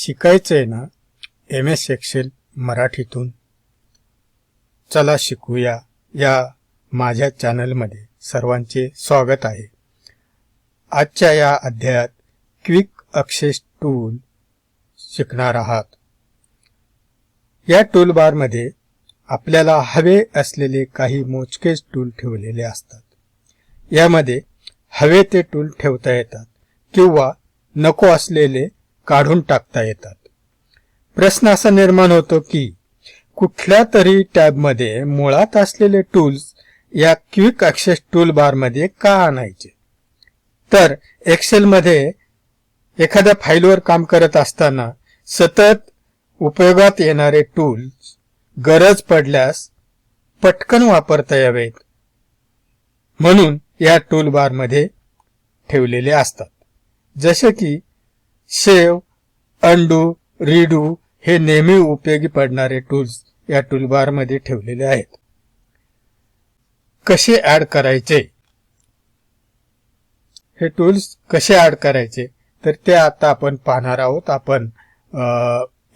शिकायचंय ना M S Excel मराठीतून. चला शिकूया. या माझ्या चॅनलमध्ये सर्वांचे स्वागत आहे. आजच्या या अध्यायात क्विक अक्सेस टूल शिकणार आहात. या टूलबारमध्ये आपल्याला हवे असलेले काही मोजकेच टूल ठेवलेले असतात. यामध्ये हवे ते टूल ठेवता येतात किंवा नको असलेले काढून टाकता येतात. प्रश्न असा निर्माण होतो की कुठल्या तरी टॅबमध्ये मुळात असलेले टूल्स या क्विक ॲक्सेस टूल बारमध्ये का आणायचे? तर एक्सेलमध्ये एखाद्या फाईलवर काम करत असताना सतत उपयोगात येणारे टूल्स गरज पडल्यास पटकन वापरता यावेत. म्हणून या टूल बारमध्ये ठेवलेले असतात. जसे की सेव अंडू रिडू हे नेहमी उपयोगी पडणारे टूल्स या टूलबारमध्ये ठेवलेले आहेत. कसे ऍड करायचे? हे टूल्स कसे ऍड करायचे? तर ते आता आपण पाहणार आहोत. आपण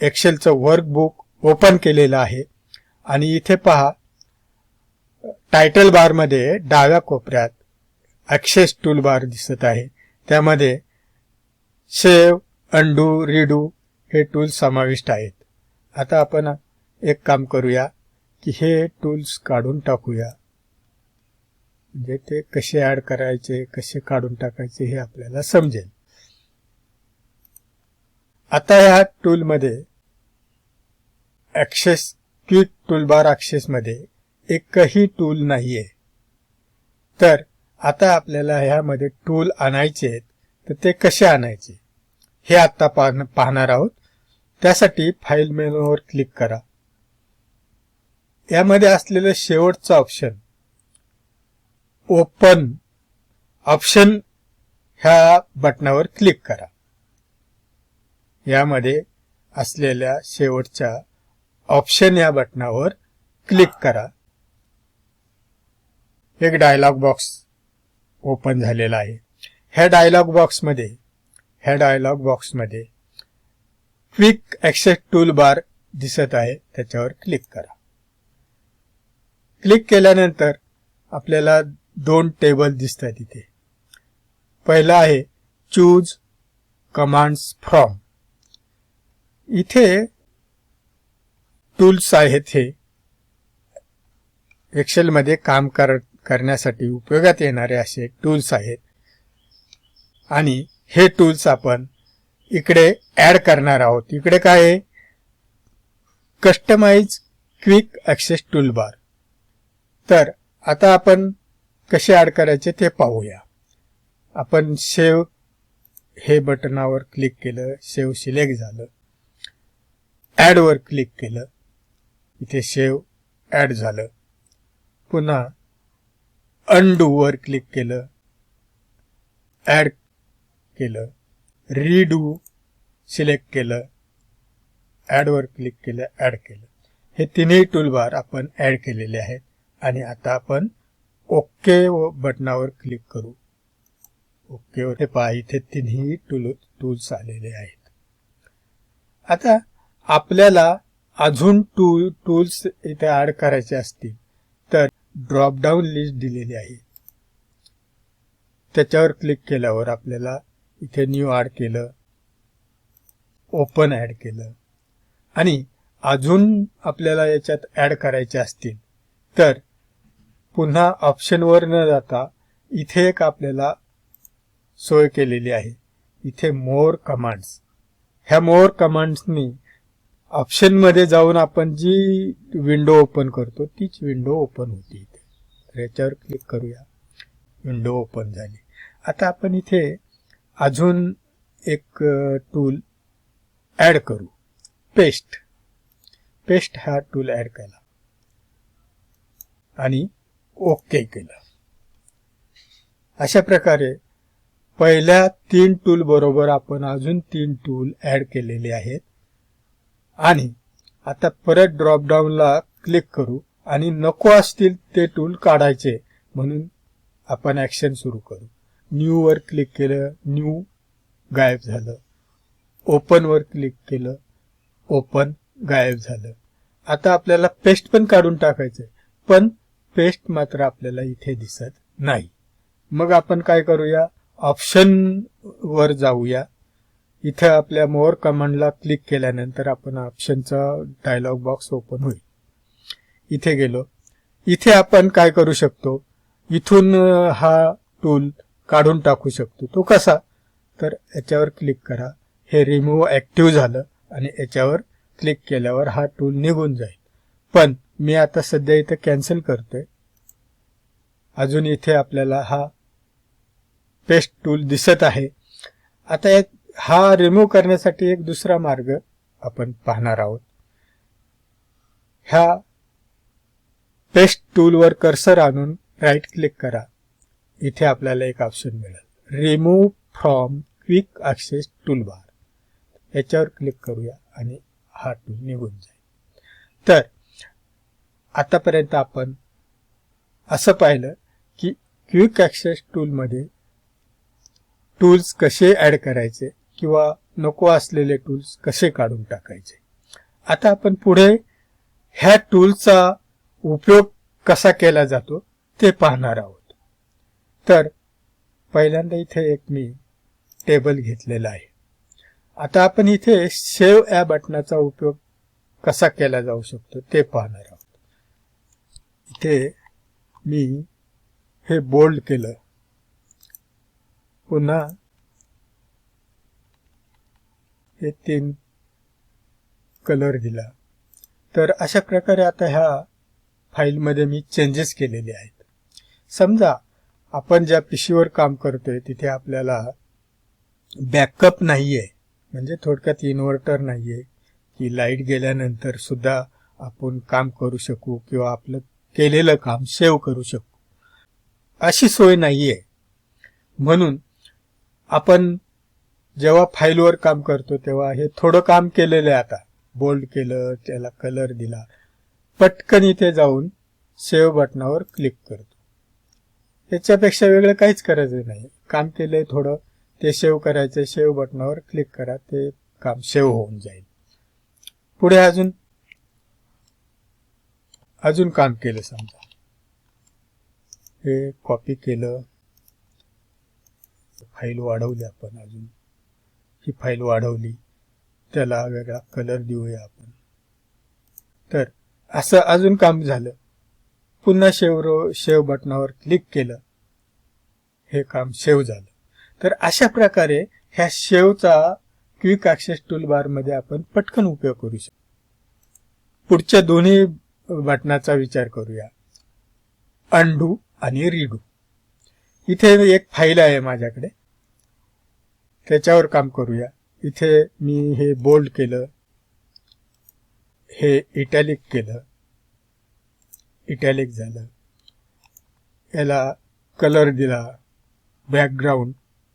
एक्सेलचं वर्कबुक ओपन केलेलं आहे. आणि इथे पहा टायटल बारमध्ये डाव्या कोपऱ्यात ॲक्सेस टूल बार दिसत आहे. त्यामध्ये सेव अंडू रिडू हे टूल्स समाविष्ट आहेत. आता आपण एक काम करूया की हे टूल्स काढून टाकूया. म्हणजे ते कसे ऍड करायचे कसे काढून टाकायचे हे आपल्याला समजेल. आता ह्या टूलमध्ये ॲक्सेस क्विक टूलबार ॲक्सेसमध्ये एकही टूल नाहीये. तर आता आपल्याला ह्यामध्ये टूल आणायचे आहेत तर ते कसे आणायचे? हे आता पाहणार आहोत. त्यासाठी फाईल मेनूवर क्लिक करा. यामध्ये असलेलं शेवटचं ऑप्शन. ओपन. ऑप्शन ह्या बटनावर क्लिक करा. यामध्ये असलेल्या शेवटच्या ऑप्शन या बटनावर क्लिक करा. एक डायलॉग बॉक्स ओपन झालेला आहे. ह्या डायलॉग बॉक्समध्ये ह्या डायलॉग बॉक्समध्ये क्विक ॲक्सेस टूल बार दिसत आहे. त्याच्यावर क्लिक करा. क्लिक केल्यानंतर आपल्याला दोन टेबल दिसतात इथे. पहिला आहे चूज कमांड्स फ्रॉम इथे टूल्स आहेत हे. एक्सेलमध्ये काम कर करण्यासाठी उपयोगात येणारे असे टूल्स आहेत. आणि हे टूल्स आपण इकडे ऍड करणार आहोत. इकडे काय आहे? Customize quick access tool bar तर आता आपण कसे ऍड करायचे ते पाहूया. आपण सेव हे बटनावर क्लिक केलं सेव सिलेक्ट झालं. ॲडवर क्लिक केलं. इथे सेव ऍड झालं. पुन्हा अंडू वर क्लिक केलं. ऍड केलं. रीडू सिलेक्ट केलं. ॲडवर क्लिक केलं ॲड केलं. हे तिन्ही टूलबार आपण ॲड केलेले आहेत. आणि आता आपण ओके बटनावर क्लिक करू. ओके वर पहा इथे तिन्ही टूल टूल्स आलेले आहेत. आता आपल्याला अजून टूल टूल्स इथे ऍड करायचे असतील तर ड्रॉपडाऊन लिस्ट दिलेली आहे. त्याच्यावर क्लिक केल्यावर आपल्याला इथे न्यू ॲड केलं ओपन ॲड केलं. आणि अजून आपल्याला याच्यात ॲड करायचे असतील तर पुन्हा ऑप्शनवर न जाता इथे एक आपल्याला सोय केलेली आहे. इथे मोर कमांड्स ह्या मोर कमांड्सनी ऑप्शनमध्ये जाऊन आपण जी विंडो ओपन करतो तीच विंडो ओपन होती इथे. तर याच्यावर क्लिक करूया. विंडो ओपन झाली. आता आपण इथे अजून एक टूल ॲड करू. पेस्ट पेस्ट हा टूल ॲड केला. आणि ओके केलं. अशा प्रकारे पहिल्या तीन टूल बरोबर आपण अजून तीन टूल ॲड केलेले आहेत. आणि आता परत ड्रॉपडाऊनला क्लिक करू आणि नको असतील ते टूल काढायचे म्हणून आपण ॲक्शन सुरू करू. न्यू वर क्लिक केलं न्यू गायब झालं. ओपनवर क्लिक केलं ओपन गायब झालं. आता आपल्याला पेस्ट पण काढून टाकायचंय. पण पेस्ट मात्र आपल्याला इथे दिसत नाही. मग आपण काय करूया? ऑप्शन वर जाऊया. इथे आपल्या मोर कमांडला क्लिक केल्यानंतर आपण ऑप्शनचा डायलॉग बॉक्स ओपन होईल. इथे गेलो. इथे आपण काय करू शकतो? इथून हा टूल काढून टाकू शकतो. तो कसा? तर याच्यावर क्लिक करा. हे रिमूव्ह ऍक्टिव्ह झालं आणि याच्यावर क्लिक केल्यावर हा टूल निघून जाईल. पण मी आता सध्या इथे कॅन्सल करतोय. अजून इथे आपल्याला हा पेस्ट टूल दिसत आहे. आता एक हा रिमूव्ह करण्यासाठी एक दुसरा मार्ग आपण पाहणार आहोत. ह्या पेस्ट टूलवर कर्सर आणून राईट क्लिक करा. इथे आपल्याला एक ऑप्शन मिळेल. Remove from quick access toolbar याच्यावर क्लिक करूया आणि हा टूल निघून जाईल. तर आतापर्यंत आपण असं पाहिलं की क्विक ॲक्सेस टूलमध्ये टूल्स कसे ऍड करायचे किंवा नको असलेले टूल्स कसे काढून टाकायचे. आता आपण पुढे ह्या टूलचा उपयोग कसा केला जातो ते पाहणार आहोत. तर पहिल्यांदा इथे एक मी टेबल घेतलेला आहे. आता आपण इथे सेव्ह या बटनाचा उपयोग कसा केला जाऊ शकतो ते पाहणार आहोत. इथे मी हे बोल्ड केलं. पुन्हा हे तीन कलर दिला. तर अशा प्रकारे आता ह्या फाईलमध्ये मी चेंजेस केलेले आहेत. समजा आपण ज्या पिशीवर काम करतोय तिथे आपल्याला बॅकअप नाहीये. म्हणजे थोडक्यात इन्व्हर्टर नाहीये. की लाइट गेल्यानंतर सुद्धा आपण काम करू शकू किंवा आपलं केलेलं काम सेव्ह करू शकू. अशी सोय नाहीये. म्हणून आपण जेव्हा फाईलवर काम करतो तेव्हा हे थोडं काम केलेलं आहे आता. बोल्ड केलं त्याला कलर दिला. पटकन इथे जाऊन सेव्ह बटनावर क्लिक करतो. याच्यापेक्षा वेगळं काहीच करायचं नाही. काम केलंय थोडं ते सेव्ह करायचं सेव्ह बटनावर क्लिक करा ते काम सेव्ह होऊन जाईल. पुढे अजून अजून काम केलं समजा. हे कॉपी केलं. फाईल वाढवली आपण अजून. ही फाईल वाढवली. त्याला वेगळा कलर देऊया आपण. तर असं अजून काम झालं. पुन्हा शेव शेव बटनावर क्लिक केलं. हे काम शेव झालं. तर अशा प्रकारे ह्या शेवचा क्विक ऍक्सेस टूलबारमध्ये बारमध्ये आपण पटकन उपयोग करू शकतो. पुढच्या दोन्ही बटनाचा विचार करूया. अंडू आणि रिडू इथे एक फाईल आहे माझ्याकडे. त्याच्यावर काम करूया. इथे मी हे बोल्ड केलं. हे इटॅलिक केलं. इटॅलिक झालं. याला कलर दिला बॅकग्राऊंड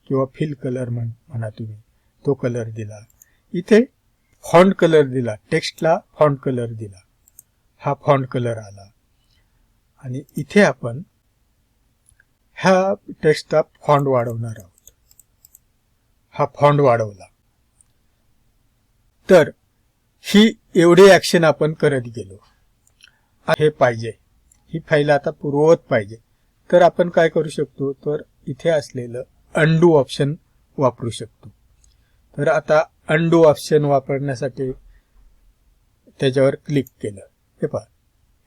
किंवा फिल कलर म्हण म्हणा तुम्ही तो कलर दिला. इथे फॉन्ट कलर दिला टेक्स्टला फॉन्ट कलर दिला. हा फॉन्ट कलर आला. आणि इथे आपण ह्या टेक्स्टचा फॉन्ट वाढवणार आहोत. हा फॉन्ट वाढवला. तर ही एवढी ॲक्शन आपण करत गेलो. हे पाहिजे. ही फाईल आता पूर्ववत पाहिजे. तर आपण काय करू शकतो? तर इथे असलेलं अंडू ऑप्शन वापरू शकतो. तर आता अंडू ऑप्शन वापरण्यासाठी त्याच्यावर क्लिक केलं. हे पहा.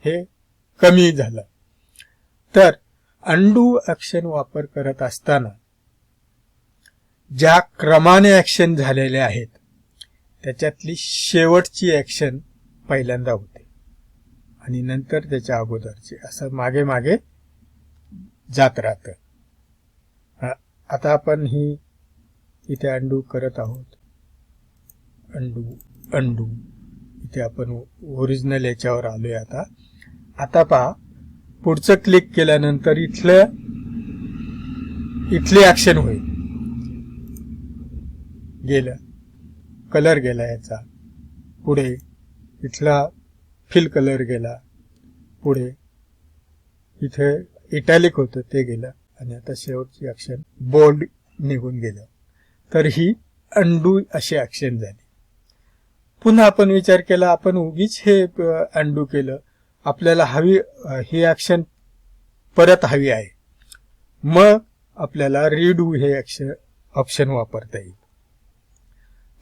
हे कमी झालं. तर अंडू ऍक्शन वापर करत असताना ज्या क्रमाने ऍक्शन झालेल्या आहेत त्याच्यातली शेवटची ऍक्शन पहिल्यांदा होते. आणि नंतर त्याच्या अगोदरचे असं मागे मागे जात राहतं. आता आपण ही इथे अंडू करत आहोत. Undo undo. इथे आपण ओरिजिनल याच्यावर आलोय आता. आता पहा पुढचं क्लिक केल्यानंतर इथलं इथली ऍक्शन होईल. गेलं. कलर गेला याचा. पुढे इथला फिल कलर गेला. पुढे इथे इटॅलिक होतं ते गेलं. आणि आता शेवटची अक्षर बोल्ड निघून गेलं. तर ही अंडू अशी ॲक्शन झाली. पुन्हा आपण विचार केला आपण उगीच हे अंडू केलं. आपल्याला हवी हे ही परत हवी आहे. मग आपल्याला रिडू हे ॲक्शन ऑप्शन वापरता येईल.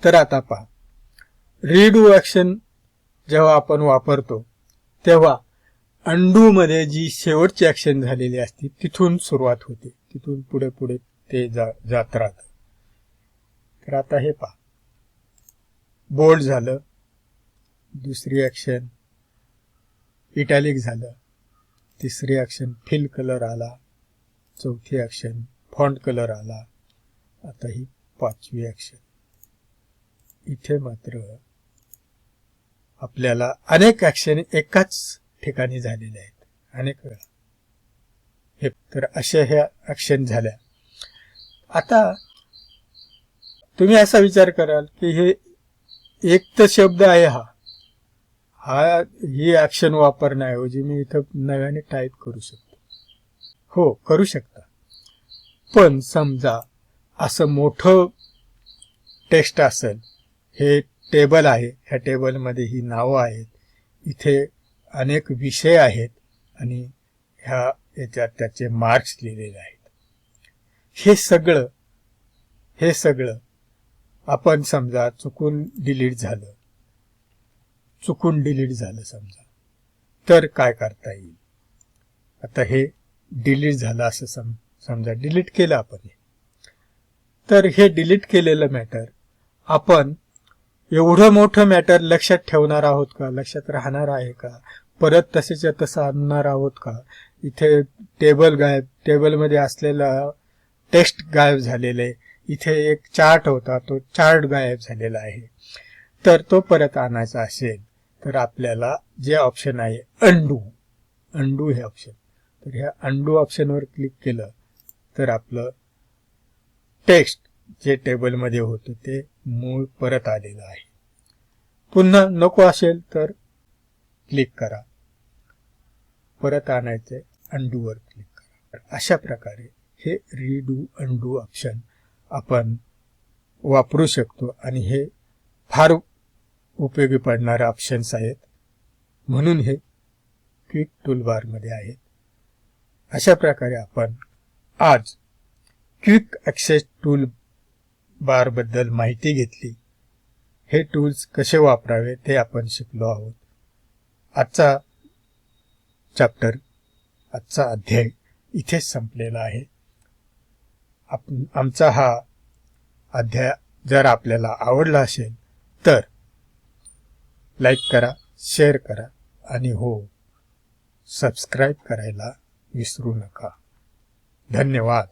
तर आता पहा. रिडू ॲक्शन जेव्हा आपण वापरतो तेव्हा अंडू मध्ये जी शेवटची ऍक्शन झालेली असते तिथून सुरुवात होते. तिथून पुढे पुढे ते जा, जात राहत. तर आता हे पहा. बोल्ड झालं. दुसरी ऍक्शन इटॅलिक झालं. तिसरी ऍक्शन फिल कलर आला. चौथी ऍक्शन फॉन्ट कलर आला. आता ही पाचवी ऍक्शन इथे मात्र आपल्याला अनेक ॲक्शन एकाच ठिकाणी झालेले आहेत. अनेक वेळा. हे तर अशा ह्या ॲक्शन झाल्या. आता तुम्ही असा विचार कराल की हे एक तर शब्द आहे हा. हा ही ॲक्शन वापरण्याऐवजी मी इथं नव्याने टाईप करू शकतो. हो करू शकता. पण समजा असं मोठं टेक्स्ट असेल हे टेबल आहे. ह्या टेबलमध्ये ही नावं आहेत. इथे अनेक विषय आहेत आणि ह्या याच्यात त्याचे मार्क्स लिहिलेले आहेत. हे सगळं हे सगळं आपण समजा चुकून डिलीट झालं. चुकून डिलीट झालं समजा. तर काय करता येईल? आता हे डिलीट झालं असं सम समजा डिलीट केलं आपण हे. तर हे डिलीट केलेलं मॅटर आपण एवढं मोठं मॅटर लक्षात ठेवणार आहोत का? लक्षात राहणार आहे का? परत तसेच्या तसं आणणार आहोत का? इथे टेबल गायब टेबलमध्ये असलेला टेक्स्ट गायब झालेले इथे एक चार्ट होता तो चार्ट गायब झालेला आहे. तर तो परत आणायचा असेल तर आपल्याला जे ऑप्शन आहे अंडू अंडू हे ऑप्शन तर ह्या अंडू ऑप्शनवर क्लिक केलं तर आपलं टेक्स्ट जे टेबलमध्ये होतं ते मूळ परत आलेलं आहे. पुन्हा नको असेल तर क्लिक करा. परत आणायचे अंडूवर क्लिक करा. अशा प्रकारे हे रीडू अंडू ऑप्शन आपण वापरू शकतो आणि हे फार उपयोगी पडणारे ऑप्शन्स आहेत. म्हणून हे क्विक टूलबारमध्ये आहेत. अशा प्रकारे आपण आज क्विक ॲक्सेस टूल बारबद्दल माहिती घेतली. हे टूल्स कसे वापरावे ते आपण शिकलो आहोत. आजचा चॅप्टर आजचा अध्याय इथेच संपलेला आहे. आप आमचा हा अध्याय जर आपल्याला आवडला असेल तर लाईक करा शेअर करा आणि हो सबस्क्राईब करायला विसरू नका. धन्यवाद.